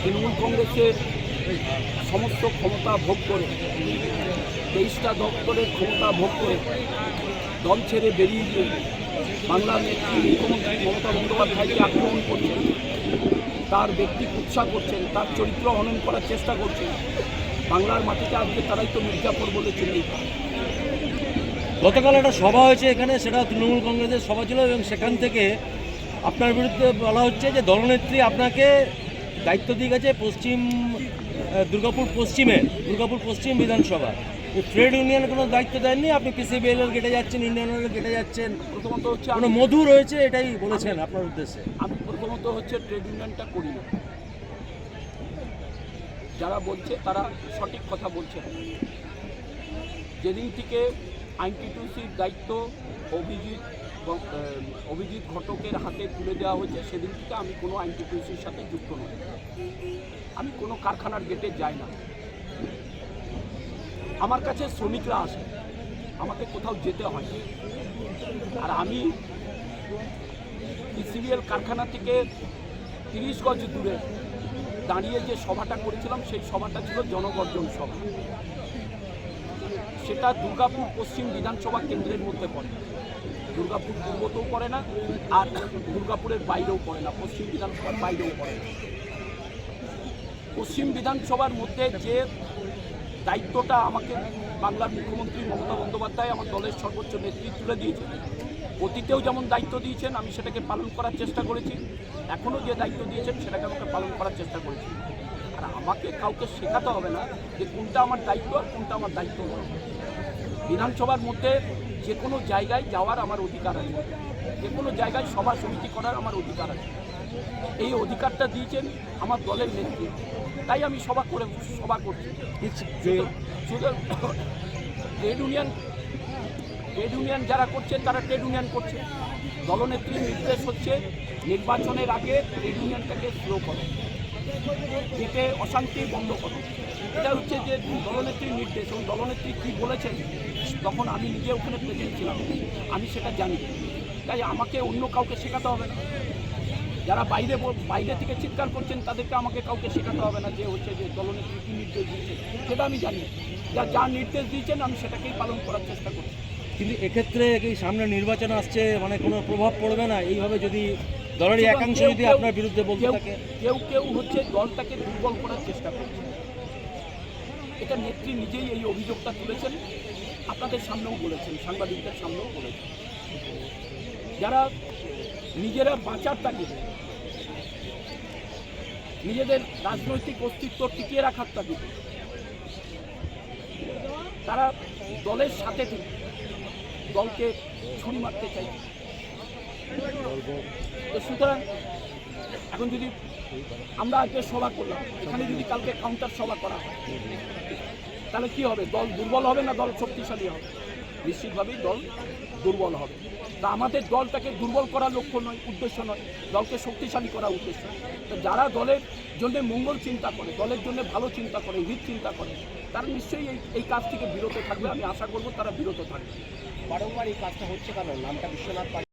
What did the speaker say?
তৃণমূল কংগ্রেসের সমস্ত ক্ষমতা ভোগ করে, তেইশটা দপ্তরের ক্ষমতা ভোগ করে দল ছেড়ে বেরিয়ে গিয়ে বাংলার নেত্রী মুখ্যমন্ত্রী মমতা বন্দ্যোপাধ্যায়কে আক্রমণ করছেন তার ব্যক্তি কুৎসা করছেন, তার চরিত্র হনন করার চেষ্টা করছেন। বাংলার মাটিতে আজকে তারাই তো মির্জাপুর বলে চিহ্নিত। গতকাল একটা সভা হয়েছে এখানে সেটা তৃণমূল কংগ্রেসের সভা ছিল এবং সেখান থেকে আপনার বিরুদ্ধে বলা হচ্ছে যে দলনেত্রী আপনাকে দায়িত্ব দিয়ে গেছে পশ্চিম দুর্গাপুর পশ্চিমে দুর্গাপুর পশ্চিম বিধানসভা। ট্রেড ইউনিয়ন কোনো দায়িত্ব দেননি? আপনি পিসিবিএল এর কেটে যাচ্ছেন ইন্ডিয়ান অয়েল কেটে যাচ্ছেন। প্রথমত হচ্ছে কোনো মধু রয়েছে এটাই বলেছেন আপনার উদ্দেশ্যে? আমি প্রথমত হচ্ছে ট্রেড ইউনিয়নটা করি না। যারা বলছে তারা সঠিক কথা বলছে যেদিন থেকে আইনটিটিউসির দায়িত্ব অভিজিৎ অভিজিৎ ঘটকের হাতে তুলে দেওয়া হয়েছে। সেদিন থেকে আমি কোনো আইনটিটিউসির সাথে যুক্ত নই। আমি কোনো কারখানার গেটে যাই না। আমার কাছে শ্রমিকরা আসে। আমাকে কোথাও যেতে হয়। আর আমি সিরিয়াল কারখানা থেকে তিরিশ গজ দূরে দাঁড়িয়ে যে সভাটা করেছিলাম, সেই সভাটা ছিল জনগর্জন সভা। সেটা দুর্গাপুর পশ্চিম বিধানসভা কেন্দ্রের মধ্যে পড়ে। দুর্গাপুর পূর্বতেও পড়ে না, আর দুর্গাপুরের বাইরেও পড়ে না, পশ্চিম বিধানসভার বাইরেও পড়ে না। পশ্চিম বিধানসভার মধ্যে যে দায়িত্বটা আমাকে বাংলার মুখ্যমন্ত্রী মমতা বন্দ্যোপাধ্যায় আমার দলের সর্বোচ্চ নেতৃত্ব তুলে দিয়েছেন, অতীতেও যেমন দায়িত্ব দিয়েছেন, আমি সেটাকে পালন করার চেষ্টা করেছি। এখনও যে দায়িত্ব দিয়েছেন, সেটাকে আমাকে পালন করার চেষ্টা করেছি। আর আমাকে কাউকে শেখাতে হবে না যে কোনটা আমার দায়িত্ব আর কোনটা আমার দায়িত্ব নয়। বিধানসভার মধ্যে যে কোনো জায়গায় যাওয়ার আমার অধিকার আছে। যে কোনো জায়গায় সভা সমিতি করার আমার অধিকার আছে। এই অধিকারটা দিয়েছেন আমার দলের নেতৃত্ব তাই আমি সভা করে সভা করছি। ট্রেড ইউনিয়ন ট্রেড ইউনিয়ন যারা করছে তারা ট্রেড ইউনিয়ন করছে। দলনেত্রীর নির্দেশ হচ্ছে নির্বাচনের আগে ট্রেড ইউনিয়নটাকে স্লো করো। যেতে অশান্তি বন্ধ করো। এটা হচ্ছে যে দলনেত্রীর নির্দেশ এবং দলনেত্রী কী বলেছেন, তখন আমি নিজে ওখানে প্রেজেন্ট ছিলাম। আমি সেটা জানি। তাই আমাকে অন্য কাউকে শেখাতে হবে না। যারা বাইরে বাইরে থেকে চিৎকার করছেন, তাদেরকে আমাকে কাউকে শেখাতে হবে না যে হচ্ছে যে দলনেত্রী কী নির্দেশ দিয়েছে। সেটা আমি জানি। যা যা নির্দেশ দিয়েছেন, আমি সেটাকেই পালন করার চেষ্টা করছি। কিন্তু এক্ষেত্রে কি সামনে নির্বাচন আসছে মানে কোনো প্রভাব পড়বে না? এইভাবে যদি দলের একাংশ যদি আপনার বিরুদ্ধে বলতে কেউ- থাকে। কেউ কেউ হচ্ছে দলটাকে দুর্বল করার চেষ্টা করছে। এটা নেত্রী নিজেই এই অভিযোগটা তুলেছেন আপনাদের সামনেও বলেছেন সাংবাদিকদের সামনেও বলেছেন। যারা নিজেরা বাঁচার তাগিদে নিজেদের রাজনৈতিক অস্তিত্ব টিকিয়ে রাখার তাগিদে তারা দলের সাথে দলকে ছুরি মারতে চাইছে। তো সুতরাং, এখন যদি আমরা আজকে সভা করলাম, এখানে যদি কালকে কাউন্টার সভা করা হয়, তাহলে কি হবে? দল দুর্বল হবে না দল শক্তিশালী হবে? নিশ্চিতভাবেই দল দুর্বল হবে। তা আমাদের দলটাকে দুর্বল করার লক্ষ্য নয়, উদ্দেশ্য নয়। দলকে শক্তিশালী করা উদ্দেশ্য। তো যারা দলের জন্য মঙ্গল চিন্তা করে, দলের জন্য ভালো চিন্তা করে, হিত চিন্তা করে, তারা নিশ্চয়ই এই এই কাজ থেকে বিরত থাকবে। আমি আশা করব তারা বিরত থাকবে। বারংবার এই কাজটা হচ্ছে কেন নামটা বিশ্বনাথ